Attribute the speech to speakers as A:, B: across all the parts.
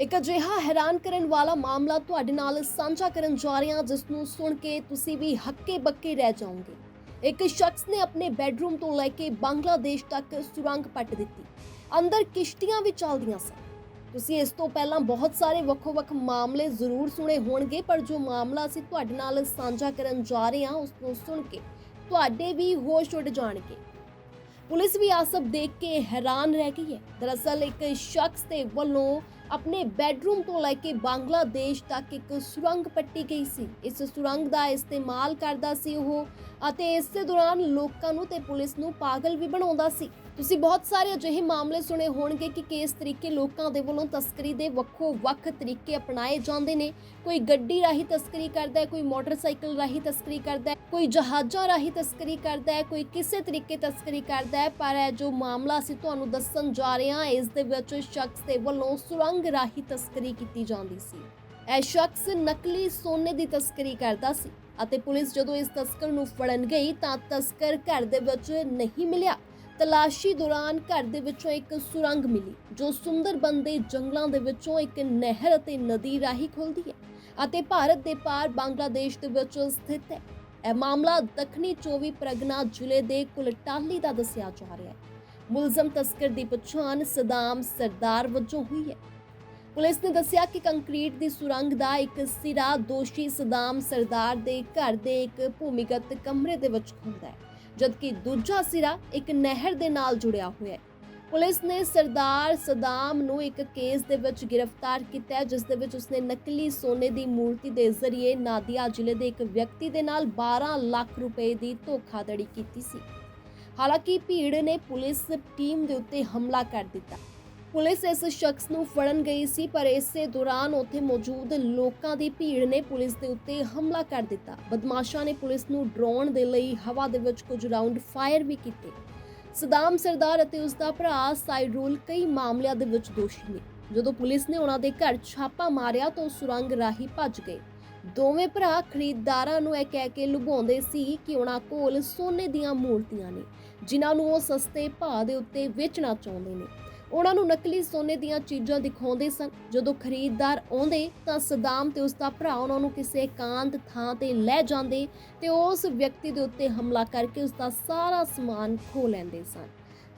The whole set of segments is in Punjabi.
A: ਇੱਕ ਅਜਿਹਾ ਹੈਰਾਨ ਕਰਨ ਵਾਲਾ ਮਾਮਲਾ ਤੁਹਾਡੇ ਨਾਲ ਸਾਂਝਾ ਕਰਨ ਜਾ ਰਹੇ ਹਾਂ, ਜਿਸ ਨੂੰ ਸੁਣ ਕੇ ਤੁਸੀਂ ਵੀ ਹੱਕੇ ਬੱਕੇ ਰਹਿ ਜਾਓਗੇ। ਇੱਕ ਸ਼ਖਸ ਨੇ ਆਪਣੇ ਬੈੱਡਰੂਮ ਤੋਂ ਲੈ ਕੇ ਬੰਗਲਾਦੇਸ਼ ਤੱਕ ਸੁਰੰਗ ਪੱਟ ਦਿੱਤੀ। ਅੰਦਰ ਕਿਸ਼ਤੀਆਂ ਵੀ ਚੱਲਦੀਆਂ ਸਨ। ਤੁਸੀਂ ਇਸ ਤੋਂ ਪਹਿਲਾਂ ਬਹੁਤ ਸਾਰੇ ਵੱਖੋ-ਵੱਖ ਮਾਮਲੇ ਜ਼ਰੂਰ ਸੁਣੇ ਹੋਣਗੇ, ਪਰ ਜੋ ਮਾਮਲਾ ਅਸੀਂ ਤੁਹਾਡੇ ਨਾਲ ਸਾਂਝਾ ਕਰਨ ਜਾ ਰਹੇ ਹਾਂ, ਉਸ ਨੂੰ ਸੁਣ ਕੇ ਤੁਹਾਡੇ ਵੀ ਹੋਸ਼ ਉੱਡ ਜਾਣਗੇ। ਪੁਲਿਸ ਵੀ ਆ ਸਭ ਦੇਖ ਕੇ ਹੈਰਾਨ ਰਹਿ ਗਈ ਹੈ। ਦਰਅਸਲ ਇੱਕ ਸ਼ਖਸ ਦੇ ਵੱਲੋਂ ਆਪਣੇ ਬੈੱਡਰੂਮ ਤੋਂ ਲੈ ਕੇ ਬੰਗਲਾਦੇਸ਼ ਤੱਕ ਇੱਕ ਸੁਰੰਗ ਪੱਟੀ ਗਈ ਸੀ ਇਸ ਸੁਰੰਗ ਦਾ ਇਸਤੇਮਾਲ ਕਰਦਾ ਸੀ ਉਹ ਅਤੇ ਇਸੇ ਦੌਰਾਨ ਲੋਕਾਂ ਨੂੰ ਤੇ ਪੁਲਿਸ ਨੂੰ ਪਾਗਲ ਵੀ ਬਣਾਉਂਦਾ ਸੀ ਤੁਸੀਂ ਬਹੁਤ ਸਾਰੇ ਅਜਿਹੇ ਮਾਮਲੇ ਸੁਣੇ ਹੋਣਗੇ ਕਿ ਕਿਸ ਤਰੀਕੇ ਲੋਕਾਂ ਦੇ ਵੱਲੋਂ ਤਸਕਰੀ ਦੇ ਵੱਖੋ ਵੱਖ ਤਰੀਕੇ ਅਪਣਾਏ ਜਾਂਦੇ ਨੇ। ਕੋਈ ਗੱਡੀ ਰਾਹੀਂ ਤਸਕਰੀ ਕਰਦਾ ਹੈ, ਕੋਈ ਮੋਟਰਸਾਈਕਲ ਰਾਹੀਂ ਤਸਕਰੀ ਕਰਦਾ ਹੈ, ਕੋਈ ਜਹਾਜ਼ਾਂ ਰਾਹੀਂ ਤਸਕਰੀ ਕਰਦਾ ਹੈ, ਕੋਈ ਕਿਸੇ ਤਰੀਕੇ ਤਸਕਰੀ ਕਰਦਾ ਹੈ। ਪਰ ਇਹ ਜੋ ਮਾਮਲਾ ਅਸੀਂ ਤੁਹਾਨੂੰ ਦੱਸਣ ਜਾ ਰਹੇ ਹਾਂ, ਇਸ ਦੇ ਵਿੱਚ ਸ਼ਖਸ ਦੇ ਵੱਲੋਂ ਸੁਰੰਗ ਰਾਹੀਂ ਤਸਕਰੀ ਕੀਤੀ ਜਾਂਦੀ ਸੀ। ਇਹ ਸ਼ਖਸ ਨਕਲੀ ਸੋਨੇ ਦੀ ਤਸਕਰੀ ਕਰਦਾ ਸੀ ਅਤੇ ਪੁਲਿਸ ਜਦੋਂ ਇਸ ਤਸਕਰ ਨੂੰ ਫੜਨ ਗਈ ਤਾਂ ਤਸਕਰ ਘਰ ਦੇ ਵਿੱਚ ਨਹੀਂ ਮਿਲਿਆ। ਤਲਾਸ਼ੀ ਦੌਰਾਨ ਘਰ ਦੇ ਵਿੱਚੋਂ ਇੱਕ ਸੁਰੰਗ ਮਿਲੀ, ਜੋ ਸੁੰਦਰਬਨ ਦੇ ਜੰਗਲਾਂ ਦੇ ਵਿੱਚੋਂ ਇੱਕ ਨਹਿਰ ਅਤੇ ਨਦੀ ਰਾਹੀਂ ਖੁੱਲਦੀ ਹੈ ਅਤੇ ਭਾਰਤ ਦੇ ਪਾਰ ਬੰਗਲਾਦੇਸ਼ ਦੇ ਵਿੱਚ ਸਥਿਤ ਹੈ। ਇਹ ਮਾਮਲਾ ਦੱਖਣੀ 24 ਪ੍ਰਗਨਾ ਜ਼ਿਲ੍ਹੇ ਦੇ ਕੁਲਟਾਲੀ ਦਾ ਦੱਸਿਆ ਜਾ ਰਿਹਾ ਹੈ। ਮੁਲਜ਼ਮ ਤਸਕਰ ਦੀ ਪਛਾਣ ਸਦਾਮ ਸਰਦਾਰ ਵਜੋਂ ਹੋਈ ਹੈ। ਪੁਲਿਸ ਨੇ ਦੱਸਿਆ ਕਿ ਕੰਕਰੀਟ ਦੀ ਸੁਰੰਗ ਦਾ ਇੱਕ ਸਿਰਾ ਦੋਸ਼ੀ ਸਦਾਮ ਸਰਦਾਰ ਦੇ ਘਰ ਦੇ ਇੱਕ ਭੂਮੀਗਤ ਕਮਰੇ ਦੇ ਵਿੱਚ ਖੁੱਲਦਾ ਹੈ। ਜਦਕਿ ਦੂਜਾ ਸਿਰਾ ਇੱਕ ਨਹਿਰ ਦੇ ਨਾਲ ਜੁੜਿਆ ਹੋਇਆ ਹੈ। ਪੁਲਿਸ ਨੇ ਸਰਦਾਰ ਸਦਾਮ ਨੂੰ ਇੱਕ ਕੇਸ ਦੇ ਵਿੱਚ ਗ੍ਰਿਫਤਾਰ ਕੀਤਾ ਜਿਸ ਦੇ ਵਿੱਚ ਉਸਨੇ ਨਕਲੀ ਸੋਨੇ ਦੀ ਮੂਰਤੀ ਦੇ ਜ਼ਰੀਏ ਨਾਦੀਆ ਜ਼ਿਲ੍ਹੇ ਦੇ ਇੱਕ ਵਿਅਕਤੀ ਦੇ ਨਾਲ 12 ਲੱਖ ਰੁਪਏ ਦੀ ਧੋਖਾਧੜੀ ਕੀਤੀ ਸੀ। ਹਾਲਾਂਕਿ ਭੀੜ ਨੇ ਪੁਲਿਸ ਟੀਮ ਦੇ ਉੱਤੇ ਹਮਲਾ ਕਰ ਦਿੱਤਾ। ਪੁਲਿਸ ਇਸ ਸ਼ਖਸ ਨੂੰ ਫੜਨ ਗਈ ਸੀ, ਪਰ ਇਸੇ ਦੌਰਾਨ ਉੱਥੇ ਮੌਜੂਦ ਲੋਕਾਂ ਦੀ ਭੀੜ ਨੇ ਪੁਲਿਸ ਦੇ ਉੱਤੇ ਹਮਲਾ ਕਰ ਦਿੱਤਾ। ਬਦਮਾਸ਼ਾਂ ਨੇ ਪੁਲਿਸ ਨੂੰ ਡਰਾਉਣ ਦੇ ਲਈ ਹਵਾ ਦੇ ਵਿੱਚ ਕੁਝ ਰਾਉਂਡ ਫਾਇਰ ਵੀ ਕੀਤੇ। ਸਦਾਮ ਸਰਦਾਰ ਅਤੇ ਉਸ ਦਾ ਭਰਾ ਸਾਈਡਰੂਲ ਕਈ ਮਾਮਲਿਆਂ ਦੇ ਵਿੱਚ ਦੋਸ਼ੀ ਨੇ। ਜਦੋਂ ਪੁਲਿਸ ਨੇ ਉਹਨਾਂ ਦੇ ਘਰ ਛਾਪਾ ਮਾਰਿਆ ਤਾਂ ਉਹ ਸੁਰੰਗ ਰਾਹੀਂ ਭੱਜ ਗਏ। ਦੋਵੇਂ ਭਰਾ ਖਰੀਦਦਾਰਾਂ ਨੂੰ ਇਹ ਕਹਿ ਕੇ ਲੁਭਾਉਂਦੇ ਸੀ ਕਿ ਉਹਨਾਂ ਕੋਲ ਸੋਨੇ ਦੀਆਂ ਮੂਰਤੀਆਂ ਨੇ, ਜਿਨ੍ਹਾਂ ਨੂੰ ਉਹ ਸਸਤੇ ਭਾਅ ਦੇ ਉੱਤੇ ਵੇਚਣਾ ਚਾਹੁੰਦੇ ਨੇ। ਉਹਨਾਂ ਨੂੰ ਨਕਲੀ ਸੋਨੇ ਦੀਆਂ ਚੀਜ਼ਾਂ ਦਿਖਾਉਂਦੇ ਸਨ। ਜਦੋਂ ਖਰੀਦਦਾਰ ਆਉਂਦੇ ਤਾਂ ਸਦਾਮ ਤੇ ਉਸ ਦਾ ਭਰਾ ਉਹਨਾਂ ਨੂੰ ਕਿਸੇ ਇਕਾਂਤ ਥਾਂ ਤੇ ਲੈ ਜਾਂਦੇ ਤੇ ਉਸ ਵਿਅਕਤੀ ਦੇ ਉੱਤੇ ਹਮਲਾ ਕਰਕੇ ਉਸ ਦਾ ਸਾਰਾ ਸਮਾਨ ਖੋ ਲੈਂਦੇ ਸਨ।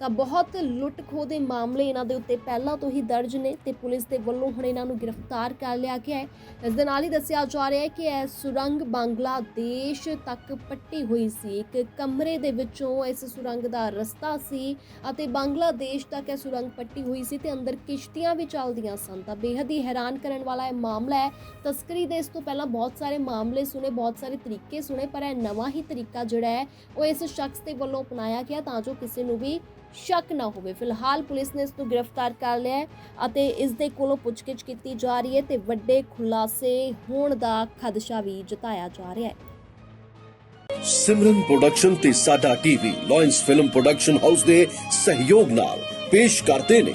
A: ਤਾਂ ਬਹੁਤ ਲੁੱਟ ਖੋਹ ਦੇ ਮਾਮਲੇ ਇਹਨਾਂ ਦੇ ਉੱਤੇ ਪਹਿਲਾਂ ਤੋਂ ਹੀ ਦਰਜ ਨੇ ਤੇ ਪੁਲਿਸ ਦੇ ਵੱਲੋਂ ਹੁਣ ਇਹਨਾਂ ਨੂੰ ਗ੍ਰਿਫਤਾਰ ਕਰ ਲਿਆ ਗਿਆ ਹੈ। ਇਸ ਦੇ ਨਾਲ ਹੀ ਦੱਸਿਆ ਜਾ ਰਿਹਾ ਹੈ ਕਿ ਇਹ ਸੁਰੰਗ ਬੰਗਲਾਦੇਸ਼ ਤੱਕ ਪੱਟੀ ਹੋਈ ਸੀ। ਇੱਕ ਕਮਰੇ ਦੇ ਵਿੱਚੋਂ ਇਸ ਸੁਰੰਗ ਦਾ ਰਸਤਾ ਸੀ ਅਤੇ ਬੰਗਲਾਦੇਸ਼ ਤੱਕ ਇਹ ਸੁਰੰਗ ਪੱਟੀ ਹੋਈ ਸੀ ਤੇ ਅੰਦਰ ਕਿਸ਼ਤੀਆਂ ਵੀ ਚੱਲਦੀਆਂ ਸਨ। ਤਾਂ ਬੇਹੱਦ ਹੀ ਹੈਰਾਨ ਕਰਨ ਵਾਲਾ ਇਹ ਮਾਮਲਾ ਹੈ। ਤਸਕਰੀ ਦੇ ਇਸ ਤੋਂ ਪਹਿਲਾਂ ਬਹੁਤ ਸਾਰੇ ਮਾਮਲੇ ਸੁਣੇ, ਬਹੁਤ ਸਾਰੇ ਤਰੀਕੇ ਸੁਣੇ, ਪਰ ਇਹ ਨਵਾਂ ਹੀ ਤਰੀਕਾ ਜਿਹੜਾ ਹੈ, ਉਹ ਇਸ ਸ਼ਖਸ ਦੇ ਵੱਲੋਂ ਅਪਣਾਇਆ ਗਿਆ ਤਾਂ ਜੋ ਕਿਸੇ ਨੂੰ ਵੀ ਸ਼ੱਕ ਨਾ ਹੋਵੇ। ਫਿਲਹਾਲ ਪੁਲਿਸ ਨੇ ਇਸ ਨੂੰ ਗ੍ਰਿਫਤਾਰ ਕਰ ਲਿਆ ਹੈ ਅਤੇ ਇਸ ਦੇ ਕੋਲੋਂ ਪੁੱਛਗਿੱਛ ਕੀਤੀ ਜਾ ਰਹੀ ਹੈ ਤੇ ਵੱਡੇ ਖੁਲਾਸੇ ਹੋਣ ਦਾ ਖਦਸ਼ਾ ਵੀ ਜਤਾਇਆ ਜਾ ਰਿਹਾ ਹੈ।
B: ਸਿਮਰਨ ਪ੍ਰੋਡਕਸ਼ਨ ਤੇ ਸਾਡਾ TV lions film production house ਦੇ ਸਹਿਯੋਗ ਨਾਲ ਪੇਸ਼ ਕਰਦੇ ਨੇ